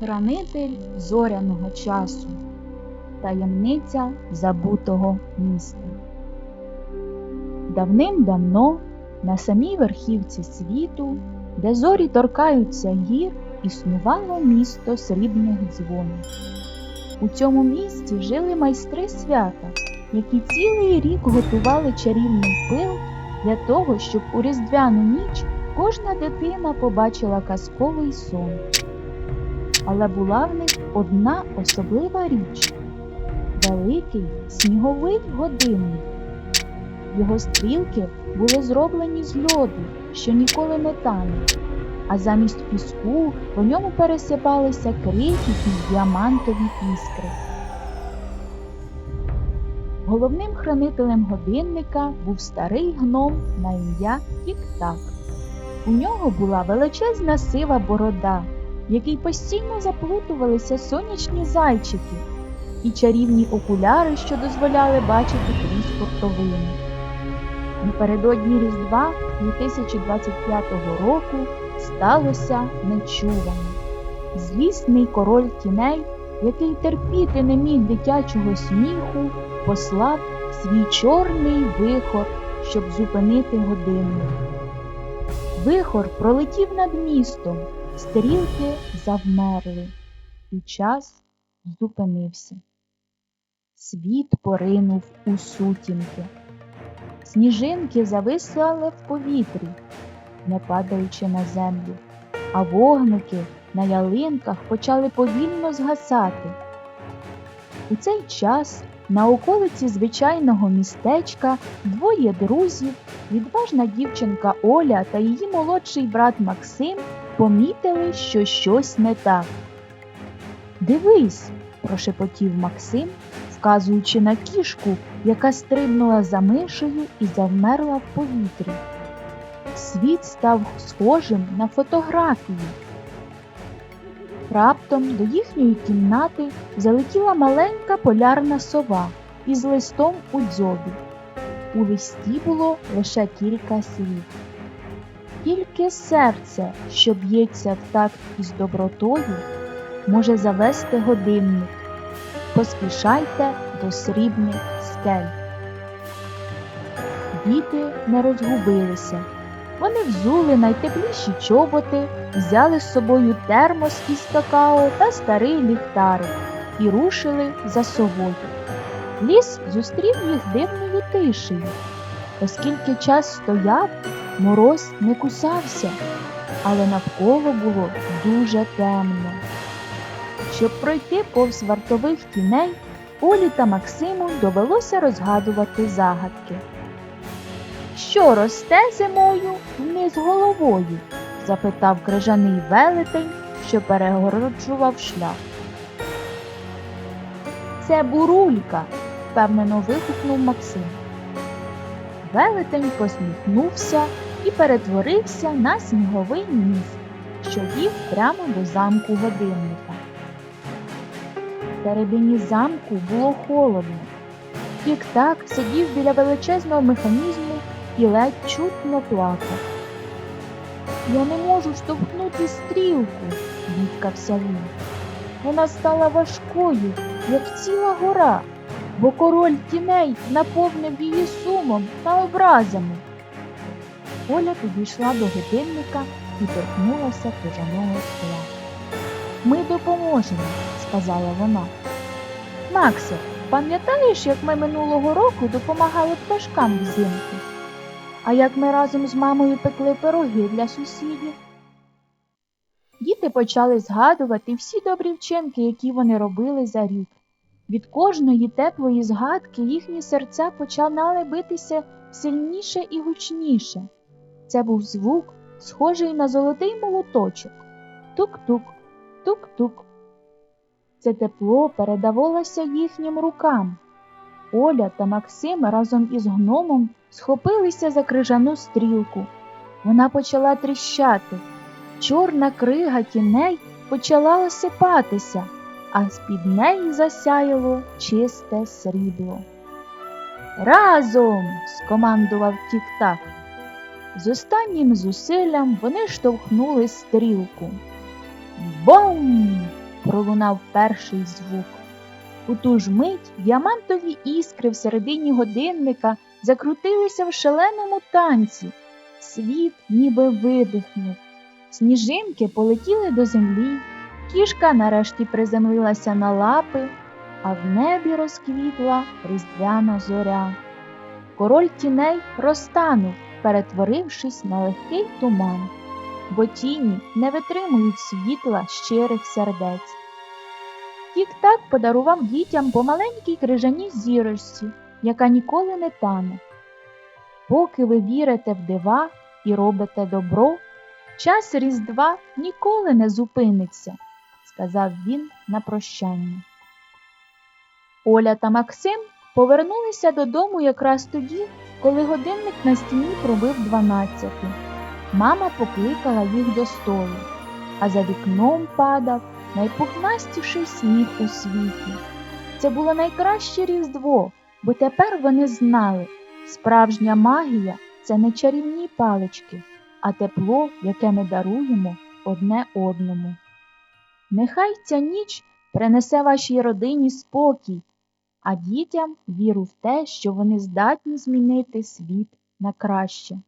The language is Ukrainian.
Хранитель зоряного часу. Таємниця забутого міста. Давним-давно на самій верхівці світу, де зорі торкаються гір, існувало місто срібних дзвонів. У цьому місті жили майстри свята, які цілий рік готували чарівний пил для того, щоб у різдвяну ніч кожна дитина побачила казковий сон. Але була в них одна особлива річ великий сніговий годинник. Його стрілки були зроблені з льоду, що ніколи не тане, а замість піску по ньому пересипалися крихітні діамантові іскри. Головним хранителем годинника був старий гном на ім'я Тік-Так. У нього була величезна сива борода, в якій постійно заплутувалися сонячні зайчики і чарівні окуляри, що дозволяли бачити крізь портовину. Напередодні Різдва 2025 року сталося нечуване. Злісний король тіней, який терпіти не міг дитячого сміху, послав свій чорний вихор, щоб зупинити годинник. Вихор пролетів над містом, стрілки завмерли, і час зупинився. Світ поринув у сутінки. Сніжинки зависали в повітрі, не падаючи на землю, а вогники на ялинках почали повільно згасати. У цей час на околиці звичайного містечка двоє друзів, відважна дівчинка Оля та її молодший брат Максим помітили, що щось не так. Дивись, прошепотів Максим, вказуючи на кішку, яка стрибнула за мишею і завмерла в повітрі. Світ став схожим на фотографію. Раптом до їхньої кімнати залетіла маленька полярна сова із листом у дзьобі. У листі було лише кілька слів. Тільки серце, що б'ється в такт із добротою, може завести годинник. Поспішайте до срібних скель. Діти не розгубилися. Вони взули найтепліші чоботи, взяли з собою термос із какао та старий ліхтарик і рушили за совою. Ліс зустрів їх дивною тишею. Оскільки час стояв, мороз не кусався, але навколо було дуже темно. Щоб пройти повз вартових тіней, Олі та Максиму довелося розгадувати загадки. Що росте зимою вниз головою? запитав крижаний велетень, що перегороджував шлях. Це бурулька, впевнено вигукнув Максим. Велетень посміхнувся і перетворився на сніговий міст, що вів прямо до замку годинника. Всередині замку було холодно. Тік-так сидів біля величезного механізму і ледь чутно плакав. Я не можу штовхнути стрілку, бідкався він. Вона стала важкою, як ціла гора, бо король тіней наповнив її сумом та образами. Оля підійшла до годинника і торкнулася крижаного скла. Ми допоможемо, сказала вона. Максе, пам'ятаєш, як ми минулого року допомагали пташкам взимку? А як ми разом з мамою пекли пироги для сусідів? Діти почали згадувати всі добрі вчинки, які вони робили за рік. Від кожної теплої згадки їхні серця починали битися сильніше і гучніше. Це був звук, схожий на золотий молоточок. Тук-тук, тук-тук. Це тепло передавалося їхнім рукам. Оля та Максим разом із гномом схопилися за крижану стрілку. Вона почала тріщати. Чорна крига тіней почала осипатися, а з-під неї засяяло чисте срібло. Разом! скомандував тік-так. З останнім зусиллям вони штовхнули стрілку. Бом! пролунав перший звук. У ту ж мить діамантові іскри всередині годинника закрутилися в шаленому танці. Світ ніби видихнув. Сніжинки полетіли до землі, кішка нарешті приземлилася на лапи, а в небі розквітла різдвяна зоря. Король тіней розтанув, перетворившись на легкий туман, бо тіні не витримують світла щирих сердець. Тік-так подарував дітям по маленькій крижаній зірочці, яка ніколи не тане. Поки ви вірите в дива і робите добро, час Різдва ніколи не зупиниться, сказав він на прощання. Оля та Максим повернулися додому якраз тоді, коли годинник на стіні пробив дванадцяту. Мама покликала їх до столу, а за вікном падав найпухнастіший сніг у світі. Це було найкраще Різдво, бо тепер вони знали, справжня магія це не чарівні палички, а тепло, яке ми даруємо одне одному. Нехай ця ніч принесе вашій родині спокій, а дітям віру в те, що вони здатні змінити світ на краще.